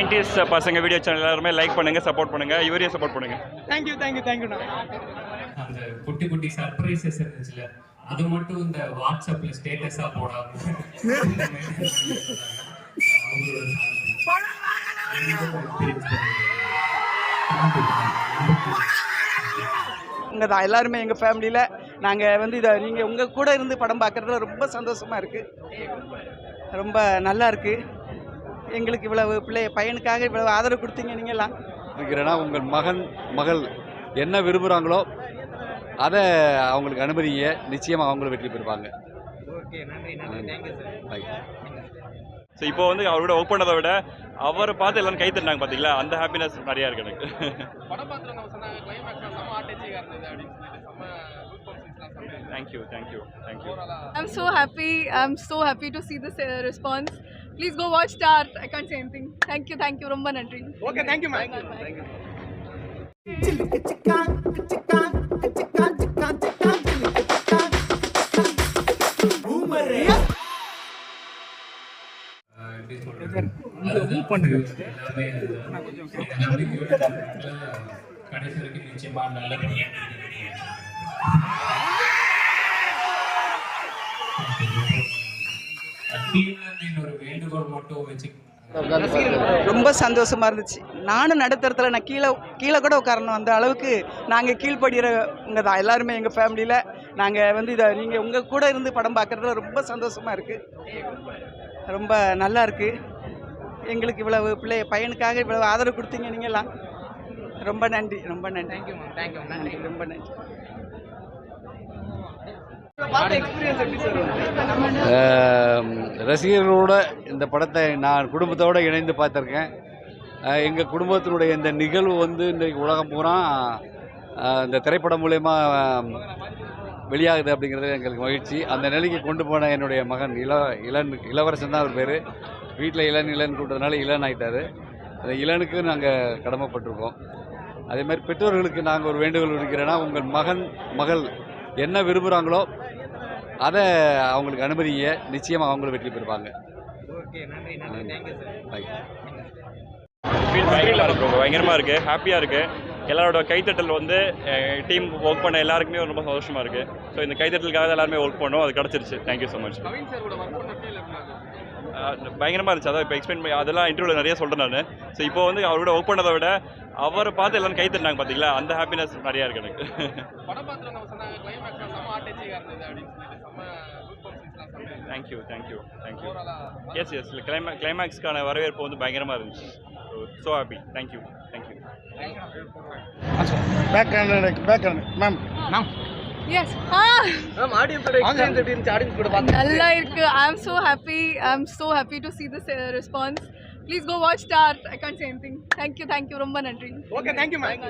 Nineties பசங்க video channel எல்லாருமே like பண்ணுங்க சப்போர்ட் பண்ணுங்க. இவரையும் சப்போர்ட் பண்ணுங்க. தேங்க்யூ தேங்க்யூ தேங்க்யூண்ணா அந்த குட்டி குட்டி சர்ப்ரைசஸ் இருந்துச்சுல அது மட்டும் இந்த வாட்ஸ்அப்ல ஸ்டேட்டஸா போடாம. தான் எல்லாருமே எங்கள் ஃபேமிலியில் நாங்கள் வந்து இதை நீங்கள் உங்கள் கூட இருந்து படம் பார்க்குறதுல ரொம்ப சந்தோஷமாக இருக்குது ரொம்ப நல்லா இருக்குது எங்களுக்கு இவ்வளவு பிள்ளை பையனுக்காக இவ்வளவு ஆதரவு கொடுத்தீங்க நீங்கள்லாம் இருக்கிறேன்னா உங்கள் மகன் மகள் என்ன விரும்புகிறாங்களோ அதை அவங்களுக்கு அனுமதிங்க. நிச்சயமாக அவங்களும் வெற்றி பெறுவாங்க. Bye. ஸோ இப்போ வந்து அவரோட ஒர்க் பண்ணதை விட அவரை பார்த்து எல்லாரும் கை தட்டினாங்க பார்த்தீங்களா அந்த ஹாப்பினஸ் நிறையா இருக்கு எனக்கு. படம் பார்த்துட்டு அவங்க சொன்னாங்க கிளைமேக்ஸ்லாம் செம்ம ஆட்டச்சியாக இருந்தது அப்படின்னு சொல்லிட்டு செம்ம கூஸ்பம்ப்ஸ்லாம் சொன்னாங்க thank you thank you Thank you I'm so happy. I'm so happy to see this uh, response. Please go watch Star. I can't say anything. Thank you, thank you, Romba Nandri. Okay thank you ma'am எப்படி சொல்றது எல்லாமே நம்பிக்கையோட கடைசி வரைக்கும் நிச்சயமா நல்லபடியா டீம்ல வேண்டுகோள் மட்டும் ரொம்ப சந்தோஷமா இருந்துச்சு. நானும் நடுத்தரத்தில் நான் கீழே கீழே கூட உட்காரணும் அந்த அளவுக்கு நாங்கள் கீழ்ப்படுகிறவங்க தான் எல்லாருமே எங்கள் ஃபேமிலியில் நாங்கள் வந்து இதை நீங்கள் உங்கள் கூட இருந்து படம் பார்க்குறதுல ரொம்ப சந்தோஷமா இருக்குது ரொம்ப நல்லா இருக்குது எங்களுக்கு இவ்வளவு பிள்ளை பையனுக்காக இவ்வளவு ஆதரவு கொடுத்தீங்க நீங்கள்லாம் ரொம்ப நன்றி ரொம்ப நன்றி. தேங்க்யூ மேம் தேங்க்யூ நன்றி ரொம்ப நன்றி. ரசிகர்களோட இந்த படத்தை நான் குடும்பத்தோடு இணைந்து பார்த்துருக்கேன். எங்கள் குடும்பத்தினுடைய இந்த நிகழ்வு வந்து இன்றைக்கு உலகம் பூரா இந்த திரைப்படம் மூலயமா வெளியாகுது அப்படிங்கிறது எங்களுக்கு மகிழ்ச்சி. அந்த நிலைக்கு கொண்டு போன என்னுடைய மகன் இள இளன் இளவரசன் தான் அவர் பேர். வீட்டில் இளன் இளன் கூட்டதுனால இளன் ஆகிட்டார் அந்த இளனுக்கு நாங்கள் கடமைப்பட்டிருக்கோம். அதே மாதிரி பெற்றோர்களுக்கு நாங்கள் ஒரு வேண்டுகோள் இருக்கிறேன்னா உங்கள் மகன் மகள் என்ன விரும்புகிறாங்களோ அதை அவங்களுக்கு அனுமதிங்க. நிச்சயமாக அவங்களும் வெற்றி பெறுவாங்க. Bye. ஃபீல் பயங்கரமாக இருக்கு bro. பயங்கரமா இருக்கு. ஹாப்பியா இருக்கு. எல்லாரோட கைத்தட்டல் வந்து டீம் ஒர்க் பண்ண எல்லாருக்குமே ரொம்ப சந்தோஷமா இருக்கு. ஸோ இந்த கைத்தட்டலுக்காக எல்லாருமே ஒர்க் பண்ணோம். அது கிடச்சிருச்சு. தேங்க்யூ ஸோ மச் ஃபீல் பயங்கரமாக இருந்துச்சு. அதான் இப்போ எக்ஸ்பிளைன் பண்ணி அதெல்லாம் இன்டர்வியூவில் நிறைய சொல்கிறேன் நான். ஸோ இப்போ வந்து அவரோட ஒர்க் பண்ணதை விட அவரை பார்த்து எல்லாரும் கை தட்டினாங்க பார்த்தீங்களா அந்த ஹாப்பினஸ் நிறையா இருக்கு எனக்கு. Thank you thank you thank you yes yes climax கிளைமேக்ஸ்க்கான வரவேற்பு வந்து பயங்கரமாக இருந்துச்சு. So happy thank you thank you back back ma'am Yes. Ma'am கூட நல்லா இருக்கு. I'm so happy. I'm so happy to see this uh, response. Please go watch Star. I can't say anything. Thank you, thank you, Romba Nandri. Okay thank you ma'am